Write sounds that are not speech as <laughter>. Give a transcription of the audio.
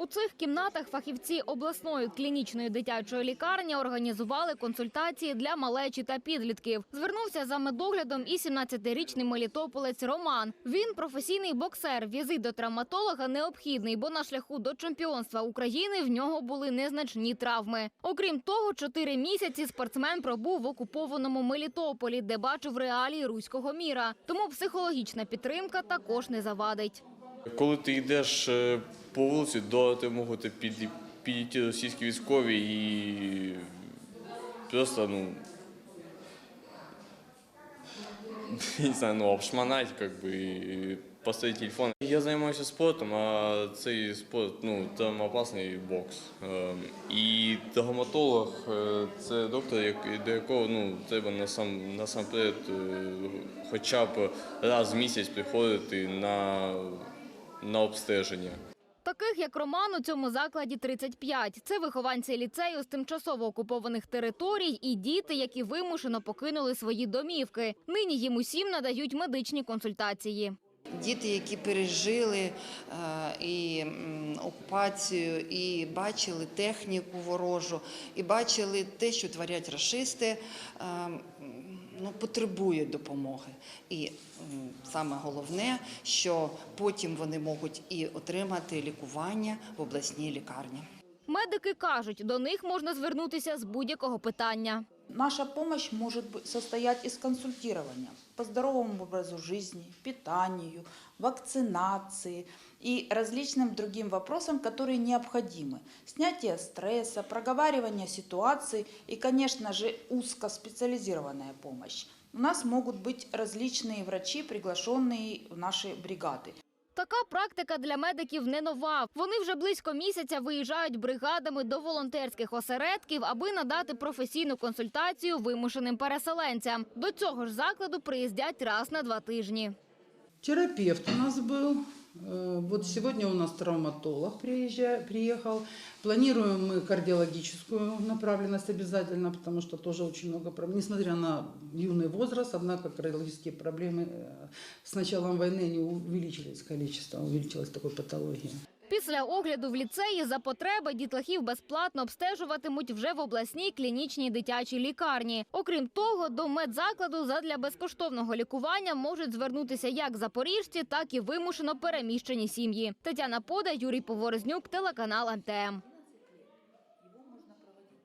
У цих кімнатах фахівці обласної клінічної дитячої лікарні організували консультації для малечі та підлітків. Звернувся за медоглядом і 17-річний мелітополець Роман. Він професійний боксер. Візит до травматолога необхідний, бо на шляху до чемпіонства України в нього були незначні травми. Окрім того, чотири місяці спортсмен пробув в окупованому Мелітополі, де бачив реалії руського міра. Тому психологічна підтримка також не завадить. Коли ти йдеш е, по вулиці, до тебе можуть під, підійти російські військові і просто, ну, <laughs> не знаю, ну, обшмонать, как бы, и телефон. Я займаюся спортом, а цей спорт, ну, там опасний бокс. Е, І травматолог е, це доктор, до якого ну, треба насам, насамперед е, хоча б раз в місяць приходити на, на обстеження. Таких як Роман у цьому закладі 35. Це вихованці ліцею з тимчасово окупованих територій і діти, які вимушено покинули свої домівки. Нині їм усім надають медичні консультації. Діти, які пережили е, і окупацію, і бачили техніку ворожу, і бачили те, що творять расисти, е, ну, потребують допомоги. І саме головне, що потім вони можуть і отримати лікування в обласній лікарні. Медики кажуть, до них можна звернутися з будь-якого питання. Наша помощь может состоять из консультирования по здоровому образу жизни, питанию, вакцинации и различным другим вопросам, которые необходимы. Снятие стресса, проговаривание ситуации и, конечно же, узкоспециализированная помощь. У нас могут быть различные врачи, приглашенные в наши бригады. Така практика для медиків не нова. Вони вже близько місяця виїжджають бригадами до волонтерських осередків, аби надати професійну консультацію вимушеним переселенцям. До цього ж закладу приїздять раз на два тижні. Терапевт у нас был. Э, Вот сегодня у нас травматолог приезжа- приехал. Планируем мы кардиологическую направленность обязательно, потому что тоже очень много проблем. Несмотря на юный возраст, однако кардиологические проблемы э, с началом войны не увеличились количество, увеличилась такой патологии. Після огляду в ліцеї за потреби дітлахів безплатно обстежуватимуть вже в обласній клінічній дитячій лікарні. Окрім того, до медзакладу задля безкоштовного лікування можуть звернутися як запоріжці, так і вимушено переміщені сім'ї. Тетяна Пода, Юрій Поворознюк, телеканал МТМ.